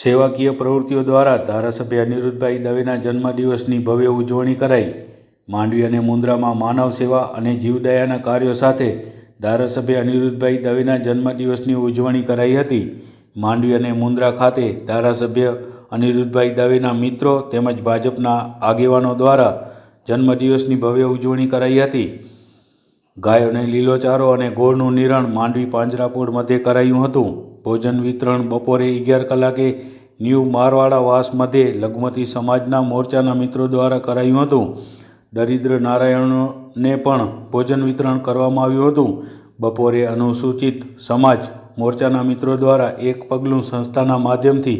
સેવાકીય પ્રવૃત્તિઓ દ્વારા ધારાસભ્ય અનિરુદ્ધભાઈ દવેના જન્મદિવસની ભવ્ય ઉજવણી કરાઈ. માંડવી અને મુન્દ્રામાં માનવ સેવા અને જીવદયાના કાર્યો સાથે ધારાસભ્ય અનિરુદ્ધભાઈ દવેના જન્મદિવસની ઉજવણી કરાઈ હતી. માંડવી અને મુન્દ્રા ખાતે ધારાસભ્ય અનિરુદ્ધભાઈ દવેના મિત્રો તેમજ ભાજપના આગેવાનો દ્વારા જન્મદિવસની ભવ્ય ઉજવણી કરાઈ હતી. ગાયોને લીલોચારો અને ગોળનું નિરણ માંડવી પાંજરાપોળ મધ્યે કરાયું હતું. ભોજન વિતરણ બપોરે અગિયાર કલાકે ન્યૂ મારવાડા વાસ મધ્યે લઘુમતી સમાજના મોરચાના મિત્રો દ્વારા કરાયું હતું. દરિદ્ર નારાયણને પણ ભોજન વિતરણ કરવામાં આવ્યું હતું. બપોરે અનુસૂચિત સમાજ મોરચાના મિત્રો દ્વારા એક પગલું સંસ્થાના માધ્યમથી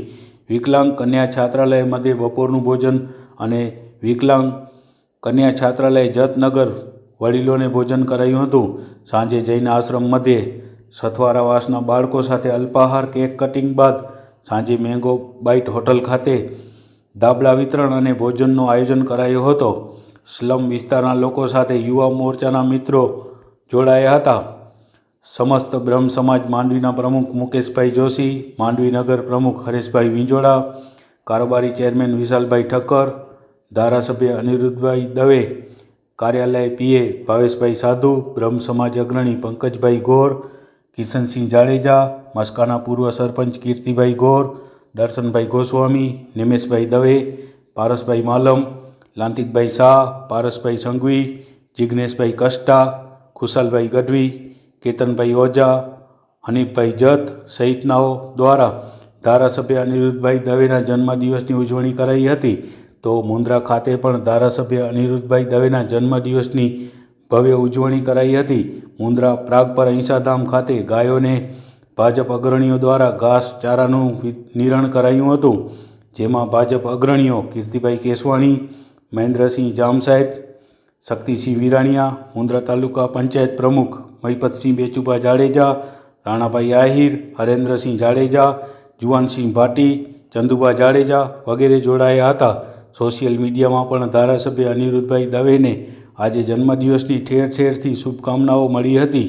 વિકલાંગ કન્યા છાત્રાલય મધ્યે બપોરનું ભોજન અને વિકલાંગ કન્યા છાત્રાલય જતનગર વડીલોને ભોજન કરાયું હતું. સાંજે જૈન આશ્રમ મધ્યે સથવારાવાસના બાળકો સાથે અલ્પાહાર કેક કટિંગ બાદ સાંજે મેંગો બાઇટ હોટલ ખાતે દાબલા વિતરણ અને ભોજનનું આયોજન કરાયું હતો. સ્લમ વિસ્તારના લોકો સાથે યુવા મોરચાના મિત્રો જોડાયા હતા. સમસ્ત બ્રહ્મ સમાજ માંડવીના પ્રમુખ મુકેશભાઈ જોશી, માંડવી નગર પ્રમુખ હરેશભાઈ વિંજોડા, કારોબારી ચેરમેન વિશાલભાઈ ઠક્કર, ધારાસભ્ય અનિરુદ્ધભાઈ દવે, કાર્યાલય પીએ ભાવેશભાઈ સાધુ, બ્રહ્મ સમાજ અગ્રણી પંકજભાઈ ગોર કિશનસિંહ જાડેજા, મસ્કાના પૂર્વ સરપંચ કીર્તિભાઈ ગોર, દર્શનભાઈ ગોસ્વામી, નિમેશભાઈ દવે, પારસભાઈ માલમ, લાંતિકભાઈ શાહ, પારસભાઈ સંઘવી જિજ્ઞેશભાઈ કષ્ટા, ખુશાલભાઈ ગઢવી, કેતનભાઈ ઓઝા, હનીફભાઈ જત સહિતનાઓ દ્વારા ધારાસભ્ય અનિરુદ્ધભાઈ દવેના જન્મદિવસની ઉજવણી કરાઈ હતી. તો મુન્દ્રા ખાતે પણ ધારાસભ્ય અનિરુદ્ધભાઈ દવેના જન્મદિવસની ભવ્ય ઉજવણી કરાઈ હતી. મુન્દ્રા પ્રાગપર અહિંસાધામ ખાતે ગાયોને ભાજપ અગ્રણીઓ દ્વારા ઘાસ ચારાનું નિરણ કરાયું હતું. જેમાં ભાજપ અગ્રણીઓ કીર્તિભાઈ કેસવાણી, મહેન્દ્રસિંહ જામસાહેબ, શક્તિસિંહ વિરાણીયા મુન્દ્રા તાલુકા પંચાયત પ્રમુખ મહિપતસિંહ બેચુભા જાડેજા, રાણાભાઈ આહિર, હરેન્દ્રસિંહ જાડેજા, જુવાનસિંહ ભાટી, ચંદુભા જાડેજા વગેરે જોડાયા હતા. સોશિયલ મીડિયામાં પણ ધારાસભ્ય અનિરુદ્ધભાઈ દવેને આજે જન્મદિવસની ઠેર ઠેરથી શુભકામનાઓ મળી હતી.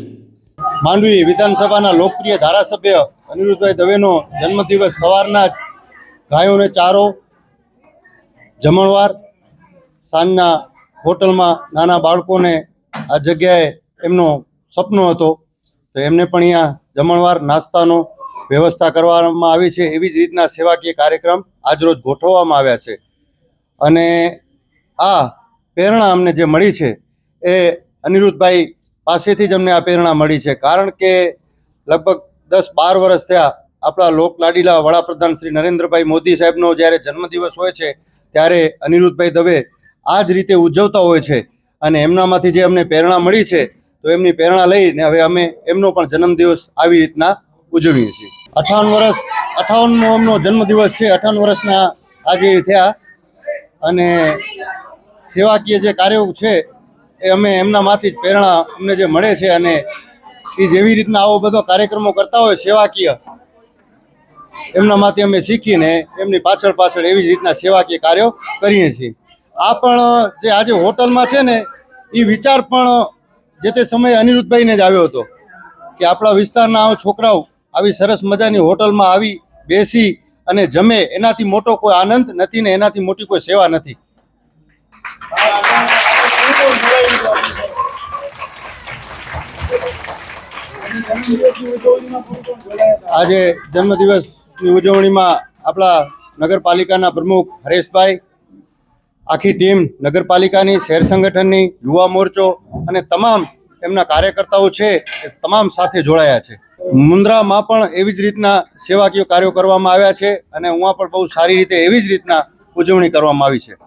માંડવી વિધાનસભાના લોકપ્રિય ધારાસભ્ય અનિરુદ્ધભાઈ દવેનો જન્મદિવસ સવારના ગાયોને ચારો, જમણવાર સાંજના હોટલમાં નાના બાળકોને આ જગ્યાએ એમનો સપનો હતો. તો એમને પણ અહીંયા જમણવાર નાસ્તાનો વ્યવસ્થા કરવામાં આવી છે. એવી જ રીતના સેવાકીય કાર્યક્રમ આજરોજ ગોઠવવામાં આવ્યા છે. અને આ પ્રેરણા અમને જે મળી છે એ અનિરુદ્ધભાઈ પાસેથી જ અમને આ પ્રેરણા મળી છે. કારણ કે લગભગ દસ બાર વર્ષ થયા આપણા લોકલાડીલા વડાપ્રધાન શ્રી નરેન્દ્રભાઈ મોદી સાહેબનો જ્યારે જન્મદિવસ હોય છે, ત્યારે અનિરુદ્ધભાઈ દવે આ જ રીતે ઉજવતા હોય છે અને એમનામાંથી જે અમને પ્રેરણા મળી છે, તો એમની પ્રેરણા લઈને હવે અમે એમનો પણ જન્મદિવસ આવી રીતના ઉજવીએ છીએ. અઠાવન વર્ષ, અઠાવનમો એમનો જન્મદિવસ છે. અઠાવન વર્ષના આજે થયા અને સેવાકીય જે કાર્યો છે, એ અમે એમનામાંથી જ પ્રેરણા અમને જે મળે છે અને એ જેવી રીતના આવો બધો કાર્યક્રમો કરતા હોય સેવાકીય, એમનામાંથી અમે શીખીને એમની પાછળ પાછળ એવી જ રીતના સેવાકીય કાર્યો કરીએ છીએ. આ પણ જે આજે હોટલમાં છે ને એ વિચાર પણ જે તે સમયે અનિરુદ્ધભાઈને જ આવ્યો હતો કે આપણા વિસ્તારના છોકરાઓ આવી સરસ મજાની હોટલમાં આવી બેસી અને જમે, એનાથી મોટો કોઈ આનંદ નથી ને એનાથી મોટી કોઈ સેવા નથી. આજે જન્મદિવસની ઉજવણીમાં આપણા નગરપાલિકાના પ્રમુખ હરેશભાઈ, આખી ટીમ નગરપાલિકાની, શહેર સંગઠનની, યુવા મોરચો અને તમામ એમના કાર્યકર્તાઓ છે એ તમામ સાથે જોડાયા છે. મુન્દ્રામાં પણ એવી જ રીતના સેવાકીય કાર્યો કરવામાં આવ્યા છે અને ઉहाँ પણ બહુ સારી રીતે એવી જ રીતના ઉજવણી કરવામાં આવી છે.